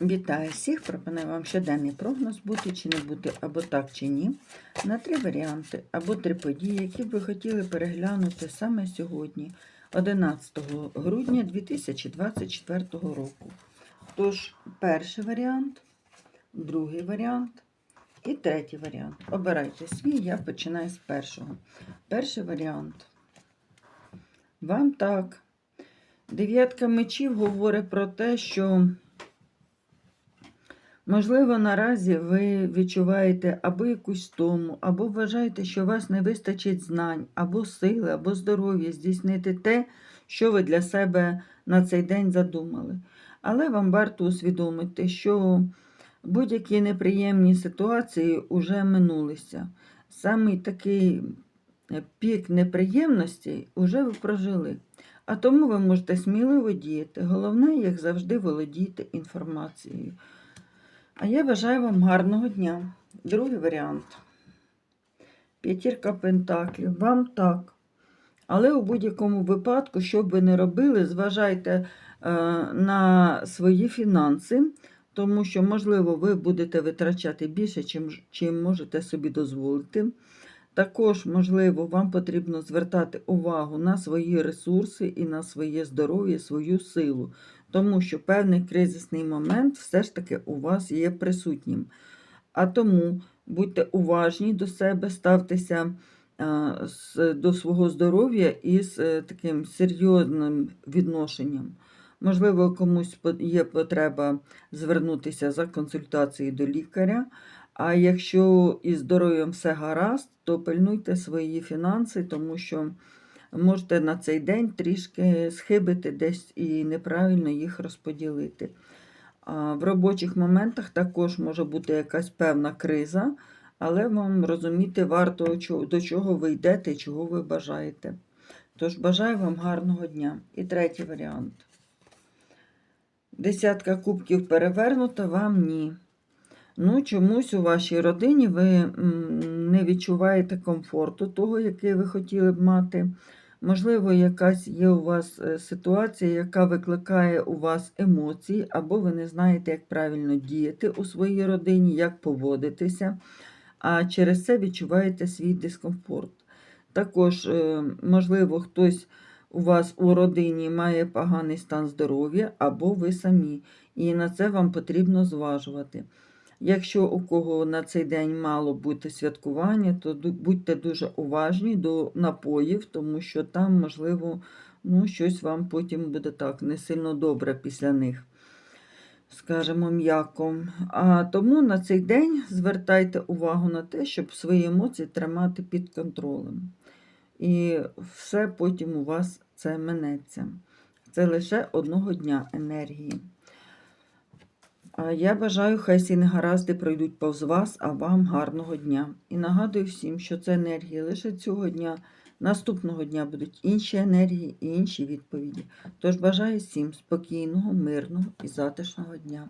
Вітаю всіх! Пропоную вам щоденний прогноз бути чи не бути, або так чи ні, на три варіанти, або три події, які б ви хотіли переглянути саме сьогодні, 11 грудня 2024 року. Тож, перший варіант, другий варіант і третій варіант. Обирайте свій, я починаю з першого. Перший варіант. Вам так. Дев'ятка мечів говорить про те, що. Можливо, наразі ви відчуваєте або якусь тому, або вважаєте, що у вас не вистачить знань, або сили, або здоров'я здійснити те, що ви для себе на цей день задумали. Але вам варто усвідомити, що будь-які неприємні ситуації вже минулися. Саме такий пік неприємностей вже ви прожили. А тому ви можете сміливо діяти. Головне, як завжди, володіти інформацією. А я бажаю вам гарного дня. Другий варіант. П'ятірка пентаклів. Вам так. Але у будь-якому випадку, що б ви не робили, зважайте е, на свої фінанси, тому що, можливо, ви будете витрачати більше, чим, чим можете собі дозволити. Також, можливо, вам потрібно звертати увагу на свої ресурси і на своє здоров'я, свою силу, тому що певний кризисний момент все ж таки у вас є присутнім. А тому будьте уважні до себе, ставтеся до свого здоров'я із е, таким серйозним відношенням. Можливо, комусь є потреба звернутися за консультацією до лікаря. А якщо із здоров'ям все гаразд, то пильнуйте свої фінанси, тому що можете на цей день трішки схибити десь і неправильно їх розподілити. В робочих моментах також може бути якась певна криза, але вам розуміти варто, до чого ви йдете і чого ви бажаєте. Тож бажаю вам гарного дня. І третій варіант. Десятка кубків перевернута, вам ні. Ну, чомусь у вашій родині ви не відчуваєте комфорту того, який ви хотіли б мати. Можливо, якась є у вас е, ситуація, яка викликає у вас емоції, або ви не знаєте, як правильно діяти у своїй родині, як поводитися, а через це відчуваєте свій дискомфорт. Також, е, можливо, хтось у вас у родині має поганий стан здоров'я, або ви самі, і на це вам потрібно зважувати. Якщо у кого на цей день мало бути святкування, то будьте дуже уважні до напоїв, тому що там, можливо, ну, щось вам потім буде так не сильно добре після них, скажімо, м'яко. А тому на цей день звертайте увагу на те, щоб свої емоції тримати під контролем. І все потім у вас це минеться. Це лише одного дня енергії. Я бажаю, хай всі негаразди пройдуть повз вас, а вам гарного дня. І нагадую всім, що це енергія лише цього дня. Наступного дня будуть інші енергії і інші відповіді. Тож бажаю всім спокійного, мирного і затишного дня.